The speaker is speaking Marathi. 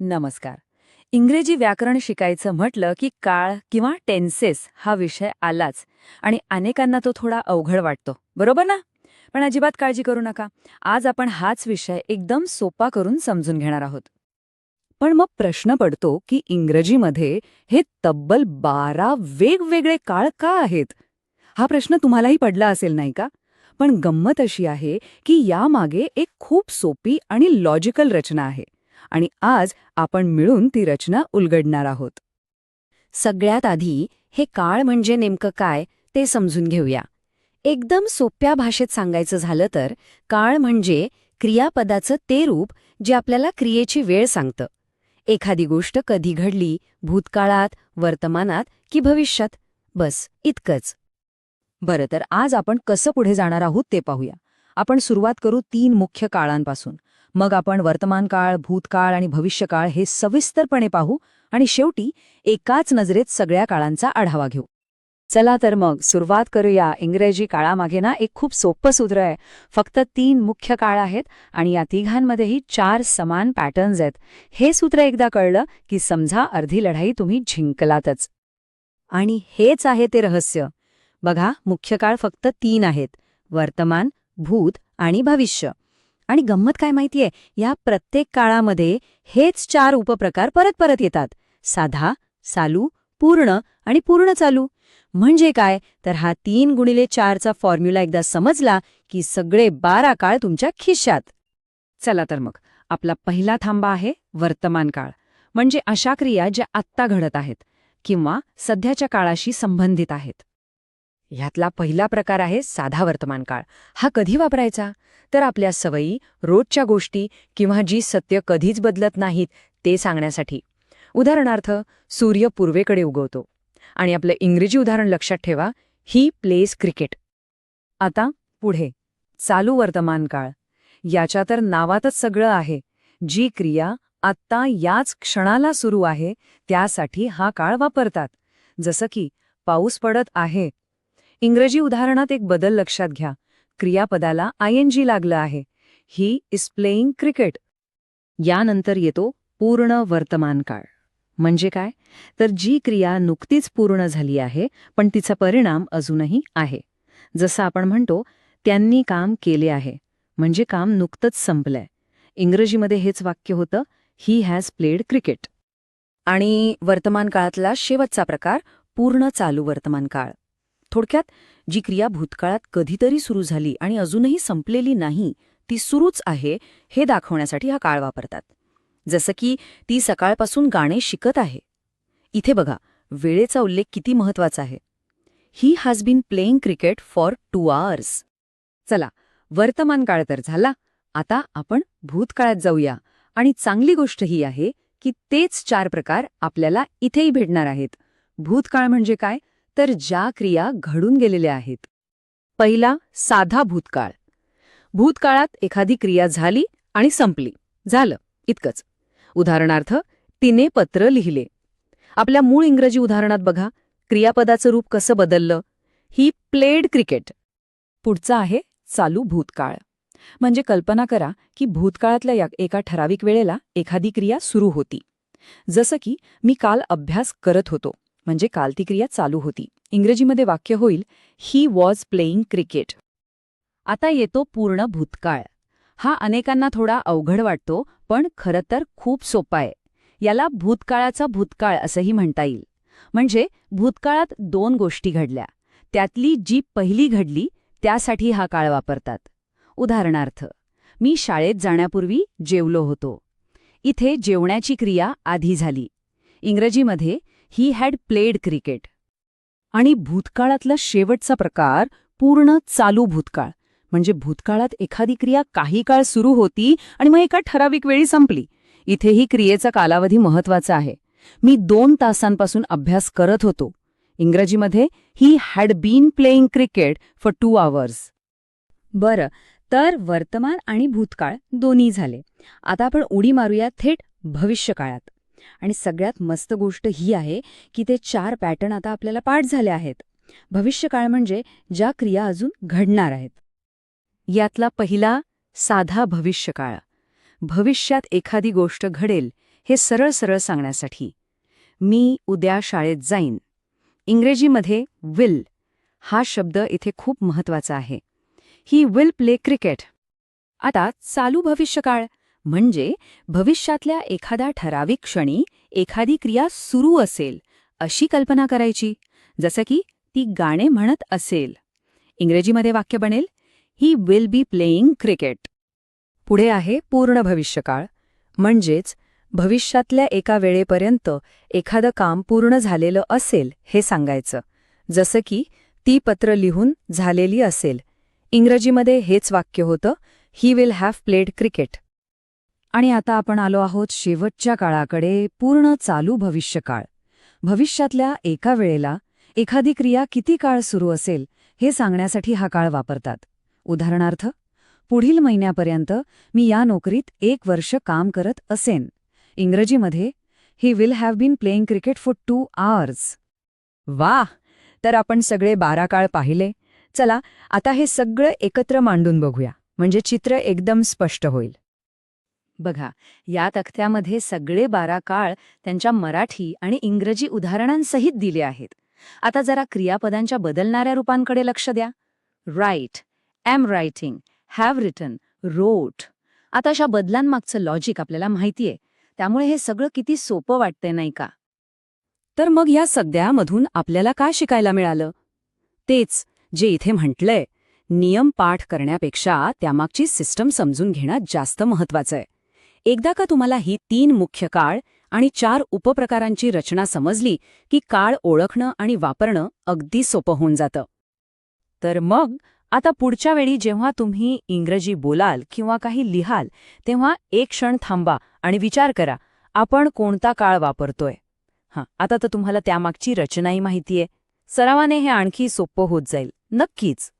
नमस्कार. इंग्रजी व्याकरण शिकायचं म्हटलं की काळ किंवा टेन्सेस हा विषय आलाच आणि अनेकांना तो थोडा अवघड वाटतो. बरोबर ना? पण अजिबात काळजी करू नका. आज आपण हाच विषय एकदम सोपा करून समजून घेणार आहोत. पण मग प्रश्न पडतो की इंग्रजीमध्ये हे तब्बल बारा वेगवेगळे काळ का आहेत? हा प्रश्न तुम्हालाही पडला असेल नाही का? पण गंमत अशी आहे की यामागे एक खूप सोपी आणि लॉजिकल रचना आहे. आणि आज आपण मिळून ती रचना उलगडणार आहोत. सगळ्यात आधी हे काळ म्हणजे नेमकं काय ते समजून घेऊया. एकदम सोप्या भाषेत सांगायचं झालं तर काळ म्हणजे क्रियापदाचं ते रूप जे आपल्याला क्रियेची वेळ सांगतं. एखादी गोष्ट कधी घडली भूतकाळात वर्तमानात की भविष्यात? बस इतकंच. बरं तर आज आपण कसं पुढे जाणार आहोत ते पाहूया. आपण सुरुवात करू तीन मुख्य काळांपासून. मग आपण वर्तमान काळ भूतकाळ आणि भविष्यकाळ हे सविस्तरपणे पाहू आणि शेवटी एकाच नजरेत सगळ्या काळांचा आढावा घेऊ. चला तर मग सुरुवात करूया इंग्रजी काळामागे ना एक खूप सोपं सूत्र आहे. फक्त तीन मुख्य काळ आहेत आणि या तिघांमध्येही चार समान पॅटर्न्स आहेत. हे सूत्र एकदा कळलं की समजा अर्धी लढाई तुम्ही जिंकलातच. आणि हेच आहे ते रहस्य. बघा मुख्य काळ फक्त तीन आहेत. वर्तमान भूत आणि भविष्य. आणि गंमत काय माहितीये? या प्रत्येक काळामध्ये हेच चार उपप्रकार परत परत येतात. साधा चालू पूर्ण आणि पूर्ण चालू. म्हणजे काय? तर हा तीन गुणिले चारचा फॉर्म्युला एकदा समजला की सगळे बारा काळ तुमच्या खिशात. चला तर मग आपला पहिला थांबा आहे वर्तमान काळ. म्हणजे अशा क्रिया ज्या आत्ता घडत आहेत किंवा सध्याच्या काळाशी संबंधित आहेत. ह्यातला पहिला प्रकार आहे साधा वर्तमान काळ. हा कधी वापरायचा? तर आपल्या सवयी रोजच्या गोष्टी किंवा जी सत्य कधीच बदलत नाहीत ते सांगण्यासाठी. उदाहरणार्थ सूर्य पूर्वेकडे उगवतो. आणि आपलं इंग्रजी उदाहरण लक्षात ठेवा ही प्लेस क्रिकेट आता पुढे. चालू वर्तमान काळ. याच्या तर नावातच सगळं आहे. जी क्रिया आत्ता याच क्षणाला सुरू आहे त्यासाठी हा काळ वापरतात. जसं की पाऊस पडत आहे इंग्रजी उदाहरणात एक बदल लक्षात घ्या. क्रियापदाला आय एन जी लागलं आहे. ही इज प्लेईंग क्रिकेट यानंतर येतो पूर्ण वर्तमान काळ. म्हणजे काय? तर जी क्रिया नुकतीच पूर्ण झाली आहे पण तिचा परिणाम अजूनही आहे. जसं आपण म्हणतो त्यांनी काम केले आहे. म्हणजे काम नुकतंच संपलंय. इंग्रजीमध्ये हेच वाक्य होतं ही हॅज प्लेड क्रिकेट आणि वर्तमान काळातला शेवटचा प्रकार पूर्ण चालू वर्तमान काळ. थोडक्यात जी क्रिया भूतकाळात कधीतरी सुरू झाली आणि अजूनही संपलेली नाही ती सुरूच आहे हे दाखवण्यासाठी हा काळ वापरतात. जसं की ती सकाळपासून गाणे शिकत आहे. इथे बघा वेळेचा उल्लेख किती महत्त्वाचा आहे. He has been playing cricket for two hours चला वर्तमान काळ तर झाला आता आपण भूतकाळात जाऊया आणि चांगली गोष्ट ही आहे की तेच चार प्रकार आपल्याला इथेही भेटणार आहेत. भूतकाळ म्हणजे काय? तर ज्या क्रिया घडून गेलेल्या आहेत. पहिला साधा भूतकाळ. भूतकाळात एखादी क्रिया झाली आणि संपली. झालं. इतकंच. उदाहरणार्थ तिने पत्र लिहिले. आपल्या मूळ इंग्रजी उदाहरणात बघा क्रियापदाचं रूप कसं बदललं? ही प्लेड क्रिकेट पुढचा आहे चालू भूतकाळ. म्हणजे कल्पना करा की भूतकाळातल्या एका ठराविक वेळेला एखादी क्रिया सुरू होती. जसं की मी काल अभ्यास करत होतो. म्हणजे काल ती क्रिया चालू होती. इंग्रजीमध्ये वाक्य होईल ही वॉज प्लेईंग क्रिकेट आता येतो पूर्ण भूतकाळ. हा अनेकांना थोडा अवघड वाटतो पण खरं तर खूप सोपा आहे. याला भूतकाळाचा भूतकाळ असंही म्हणता येईल. म्हणजे भूतकाळात दोन गोष्टी घडल्या. त्यातली जी पहिली घडली त्यासाठी हा काळ वापरतात. उदाहरणार्थ मी शाळेत जाण्यापूर्वी जेवलो होतो. इथे जेवण्याची क्रिया आधी झाली. इंग्रजीमध्ये ही हॅड प्लेड क्रिकेट आणि भूतकाळातला शेवटचा प्रकार पूर्ण चालू भूतकाळ. म्हणजे भूतकाळात एखादी क्रिया काही काळ सुरू होती आणि मग एका ठराविक वेळी संपली. इथे ही क्रियेचा कालावधी महत्त्वाचा आहे. मी दोन तासांपासून अभ्यास करत होतो. इंग्रजीमध्ये he had been playing cricket for two hours बरं तर वर्तमान आणि भूतकाळ दोन्ही झाले. आता आपण उडी मारूया थेट भविष्यकाळात. आणि सगळ्यात मस्त गोष्ट ही आहे की ते चार पॅटर्न आता आपल्याला पाठ झाले आहेत. भविष्यकाळ म्हणजे ज्या क्रिया अजून घडणार आहेत. यातला पहिला साधा भविष्यकाळ. भविष्यात एखादी गोष्ट घडेल हे सरळ सरळ सांगण्यासाठी. मी उद्या शाळेत जाईन. इंग्रजीमध्ये विल हा शब्द इथे खूप महत्त्वाचा आहे. ही विल प्ले क्रिकेट आता चालू भविष्यकाळ. म्हणजे भविष्यातल्या एखाद्या ठराविक क्षणी एखादी क्रिया सुरू असेल अशी कल्पना करायची जसं की ती गाणे म्हणत असेल. इंग्रजीमध्ये वाक्य बनेल he will be playing cricket पुढे आहे पूर्ण भविष्यकाळ म्हणजेच भविष्यातल्या एका वेळेपर्यंत एखादं काम पूर्ण झालेलं असेल हे सांगायचं जसं की ती पत्र लिहून झालेली असेल. इंग्रजीमध्ये हेच वाक्य होतं he will have played cricket आणि आता आपण आलो आहोत शेवटच्या काळाकडे पूर्ण चालू भविष्यकाळ. भविष्यातल्या एका वेळेला एखादी क्रिया किती काळ सुरू असेल हे सांगण्यासाठी हा काळ वापरतात. उदाहरणार्थ पुढील महिन्यापर्यंत मी या नोकरीत एक वर्ष काम करत असेन. इंग्रजीमध्ये he will have been playing cricket for two hours वा तर आपण सगळे बारा काळ पाहिले. चला आता हे सगळं एकत्र मांडून बघूया. म्हणजे चित्र एकदम स्पष्ट होईल. बघा या तक्त्यामध्ये सगळे बारा काळ त्यांच्या मराठी आणि इंग्रजी उदाहरणांसहित दिले आहेत. आता जरा क्रियापदांच्या बदलणाऱ्या रूपांकडे लक्ष द्या. Write am writing have written wrote आता अशा बदलांमागचं लॉजिक आपल्याला माहितीये. त्यामुळे हे सगळं किती सोपं वाटतंय नाही का? तर मग या सगळ्यामधून आपल्याला काय शिकायला मिळालं? तेच जे इथे म्हटलंय नियम पाठ करण्यापेक्षा त्यामागची सिस्टम समजून घेणं जास्त महत्वाचं आहे. एकदा का तुम्हाला ही तीन मुख्य काळ आणि चार उपप्रकारांची रचना समजली की काळ ओळखणं आणि वापरणं अगदी सोपं होऊन जातं. तर मग आता पुढच्या वेळी जेव्हा तुम्ही इंग्रजी बोलाल किंवा काही लिहाल तेव्हा एक क्षण थांबा आणि विचार करा आपण कोणता काळ वापरतोय? हां आता तर तुम्हाला त्यामागची रचनाही माहितीये. सरावाने हे आणखी सोपं होत जाईल. नक्कीच!